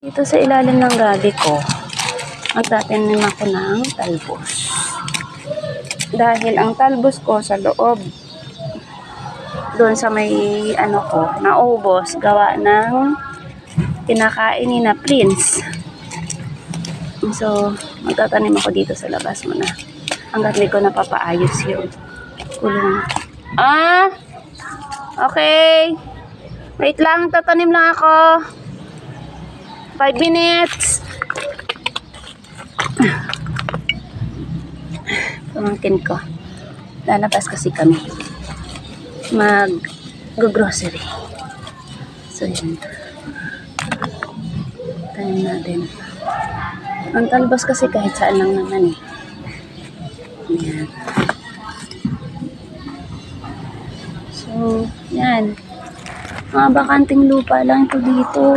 Dito sa ilalim ng gabi ko, magtatanim ako ng talbos. Dahil ang talbos ko sa loob, doon sa may ano ko, naubos, gawa ng kinakain ni na Prince. So, magtatanim ako dito sa labas muna. Hanggat hindi ko napapaayos yung kulong. Ah! Okay. Wait lang, tatanim lang ako. Five minutes. Pamangkin ko. Lalabas kasi kami. Mag grocery. So, yun. Tayo natin. Ang talbos kasi kahit saan lang naman eh. Yan. So, yan. Mga bakanting lupa lang ito dito.